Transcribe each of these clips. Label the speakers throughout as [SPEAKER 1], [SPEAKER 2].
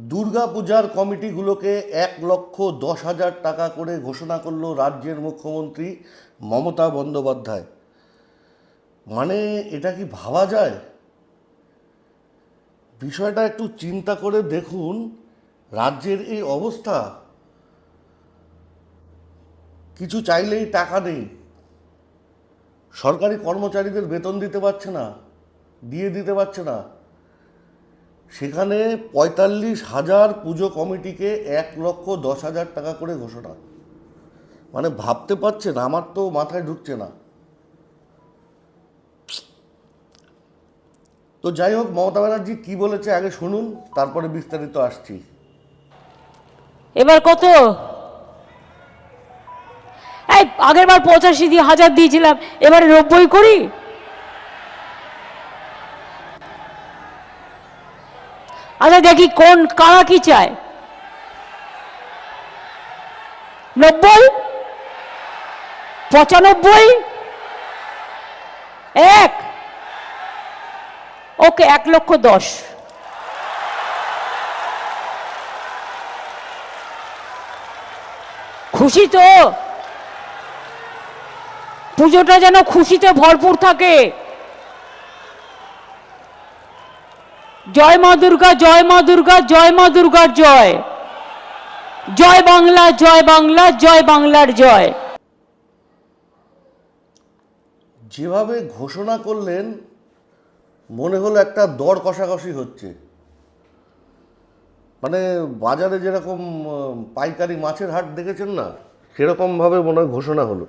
[SPEAKER 1] দুর্গাপূজার কমিটিগুলোকে এক লক্ষ দশ হাজার টাকা করে ঘোষণা করল রাজ্যের মুখ্যমন্ত্রী মমতা বন্দ্যোপাধ্যায়। মানে এটা কি ভাবা যায়? বিষয়টা একটু চিন্তা করে দেখুন রাজ্যের এই অবস্থা। কিছু চাইলেই টাকা নেই। সরকারি কর্মচারীদের বেতন দিতে পারছে না, দিয়ে দিতে পারছে না। সেখানে পঁয়তাল্লিশ হাজার পুজো কমিটিকে এক লক্ষ দশ হাজার টাকা করে ঘোষণা। মানে ভাবতে পারছেন, আমার তো মাথায় ঢুকছে না। তো যাই হোক, মমতা ব্যানার্জি কি বলেছে আগে শুনুন, তারপরে বিস্তারিত আসছি।
[SPEAKER 2] এবার কত? আগের বার পঁচাশি হাজার দিয়েছিলাম, এবারে নব্বই করি? আচ্ছা দেখি কোন, কারা কি চায়? নব্বই? পঁচানব্বই? এক? ওকে, এক লক্ষ দশ। খুশি তো? পুজোটা যেন খুশিতে ভরপুর থাকে। জয় মা দুর্গা, জয় মা দুর্গা, জয় মা দুর্গার জয়। জয় বাংলা জয় বাংলা, জয় বাংলার জয়।
[SPEAKER 1] যেভাবে ঘোষণা করলেন, মনে হলো একটা দর কষাকষি হচ্ছে। মানে বাজারে যেরকম পাইকারি মাছের হাট দেখেছেন না? সেরকমভাবে মনে হয় ঘোষণা হলো।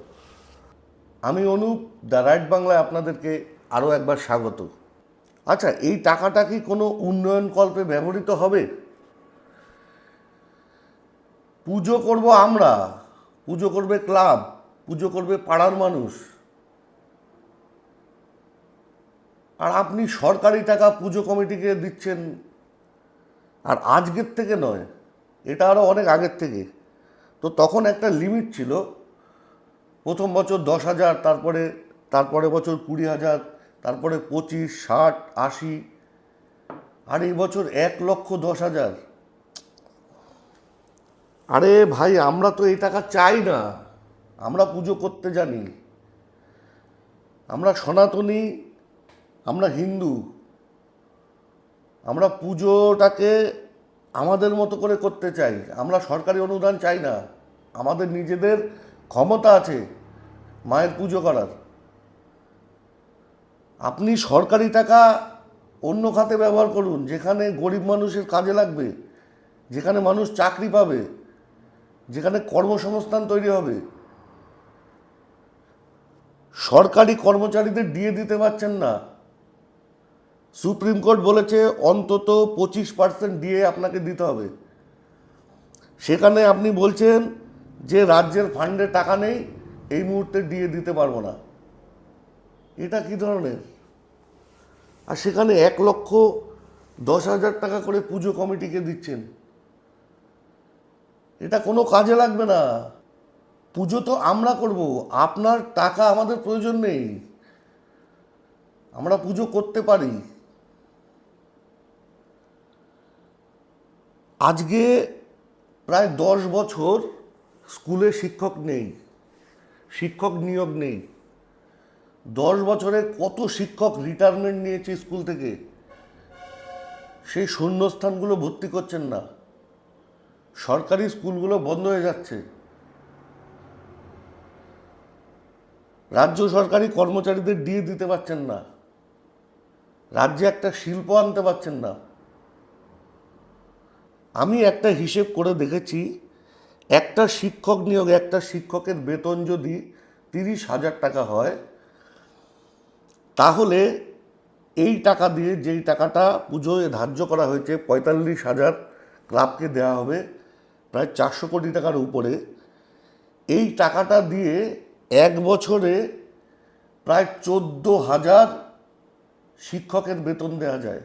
[SPEAKER 1] আমি অনুপ, দ্য রাইট বাংলায় আপনাদেরকে আরও একবার স্বাগত। আচ্ছা এই টাকাটা কি কোনো উন্নয়ন কল্পে ব্যবহৃত হবে? পুজো করব আমরা, পুজো করবে ক্লাব, পুজো করবে পাড়ার মানুষ। আর আপনি সরকারি টাকা পুজো কমিটিকে দিচ্ছেন, আর আজকের থেকে নয়, এটা আরও অনেক আগের থেকে। তো তখন একটা লিমিট ছিল, প্রথম বছর দশ হাজার, তারপরে তারপরে বছর কুড়ি হাজার তারপরে পঁচিশ, ষাট, আশি, আর এই বছর এক লক্ষ দশ হাজার। আরে ভাই, আমরা তো এই টাকা চাই না। আমরা পুজো করতে জানি। আমরা সনাতনী, আমরা হিন্দু। আমরা পুজোটাকে আমাদের মতো করে করতে চাই। আমরা সরকারি অনুদান চাই না। আমাদের নিজেদের ক্ষমতা আছে মায়ের পুজো করার। আপনি সরকারি টাকা অন্য খাতে ব্যবহার করুন, যেখানে গরিব মানুষের কাজে লাগবে, যেখানে মানুষ চাকরি পাবে, যেখানে কর্মসংস্থান তৈরি হবে। সরকারি কর্মচারীদের দিয়ে দিতে পারছেন না। সুপ্রিম কোর্ট বলেছে অন্তত পঁচিশ পার্সেন্ট দিয়ে আপনাকে দিতে হবে। সেখানে আপনি বলছেন যে রাজ্যের ফান্ডে টাকা নেই, এই মুহূর্তে দিয়ে দিতে পারব না। এটা কি ধরনের? আর সেখানে এক লক্ষ দশ হাজার টাকা করে পুজো কমিটিকে দিচ্ছেন। এটা কোনো কাজে লাগবে না। পুজো তো আমরা করব। আপনার টাকা আমাদের প্রয়োজন নেই। আমরা পুজো করতে পারি। আজকে প্রায় দশ বছর স্কুলে শিক্ষক নেই। শিক্ষক নিয়োগ নেই। দশ বছরে কত শিক্ষক রিটায়ারমেন্ট নিয়েছে স্কুল থেকে? সেই শূন্যস্থানগুলো ভর্তি করছেন না। সরকারি স্কুলগুলো বন্ধ হয়ে যাচ্ছে। রাজ্য সরকারি কর্মচারীদের দিয়ে দিতে পারছেন না। রাজ্যে একটা শিল্প আনতে পারছেন না। আমি একটা হিসেব করে দেখেছি, একটা শিক্ষক নিয়োগ, একটা শিক্ষকের বেতন যদি তিরিশ হাজার টাকা হয় তাহলে এই টাকা দিয়ে যেই টাকাটা পুজোয় ধার্য করা হয়েছে, পঁয়তাল্লিশ হাজার ক্লাবকে দেওয়া হবে, প্রায় চারশো কোটি টাকার উপরে, এই টাকাটা দিয়ে এক বছরে প্রায় চোদ্দ হাজার শিক্ষকের বেতন দেওয়া যায়।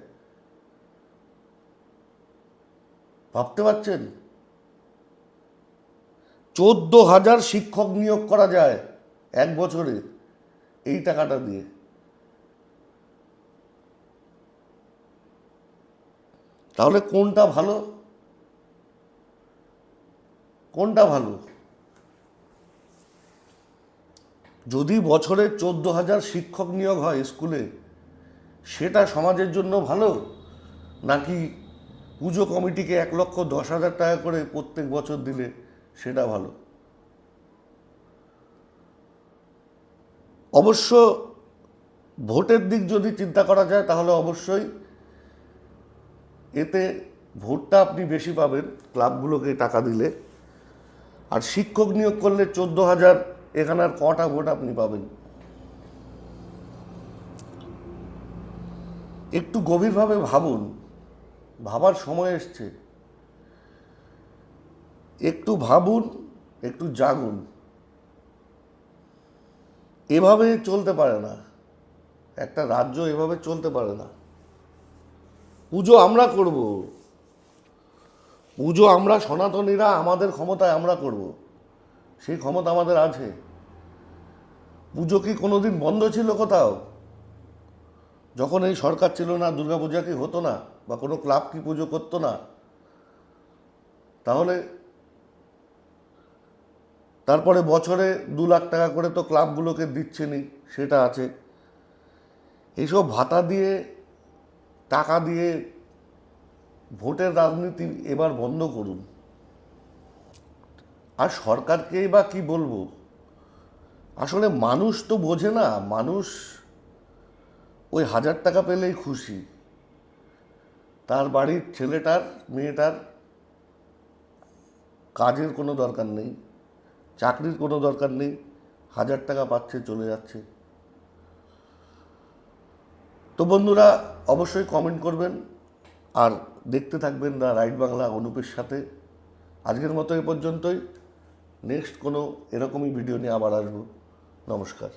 [SPEAKER 1] ভাবতে পারছেন? চোদ্দ হাজার শিক্ষক নিয়োগ করা যায় এক বছরে এই টাকাটা দিয়ে। তাহলে কোনটা ভালো? কোনটা ভালো? যদি বছরে চোদ্দ হাজার শিক্ষক নিয়োগ হয় স্কুলে, সেটা সমাজের জন্য ভালো? নাকি পুজো কমিটিকে এক লক্ষ দশ হাজার টাকা করে প্রত্যেক বছর দিলে সেটা ভালো? অবশ্য ভোটের দিক যদি চিন্তা করা যায়, তাহলে অবশ্যই এতে ভোটটা আপনি বেশি পাবেন, ক্লাবগুলোকে টাকা দিলে। আর শিক্ষক নিয়োগ করলে চোদ্দ হাজার, এখানে আর কটা ভোট আপনি পাবেন। একটু গভীরভাবে ভাবুন, ভাবার সময় এসছে। একটু ভাবুন, একটু জাগুন। এভাবে চলতে পারে না। একটা রাজ্য এভাবে চলতে পারে না। পুজো আমরা করব। পুজো আমরা সনাতনীরা আমাদের ক্ষমতায় আমরা করব। সেই ক্ষমতা আমাদের আছে। পুজো কি কোনোদিন বন্ধ ছিল কোথাও? যখন এই সরকার ছিল না, দুর্গাপূজা কি হতো না, বা কোনো ক্লাব কি পুজো করতো না, তাহলে তারপরে বছরে দু লাখ টাকা করে তো ক্লাবগুলোকে দিচ্ছেনই, সেটা আছে। এইসব ভাতা দিয়ে টাকা দিয়ে ভোটের রাজনীতি এবার বন্ধ করুন। আর সরকারকে বা কি বলব? আসলে মানুষ তো বোঝে না, মানুষ ওই হাজার টাকা পেলেই খুশি। তার বাড়ির ছেলেটার, মেয়েটার কাজের কোনো দরকার নেই, চাকরির কোনো দরকার নেই, হাজার টাকা পাচ্ছে, চলে যাচ্ছে। তো বন্ধুরা, অবশ্যই কমেন্ট করবেন আর দেখতে থাকবেন দা রাইট বাংলা অনুপের সাথে। আজকের মতো এ পর্যন্তই। নেক্সট কোনো এরকমই ভিডিও নিয়ে আবার আসব। নমস্কার।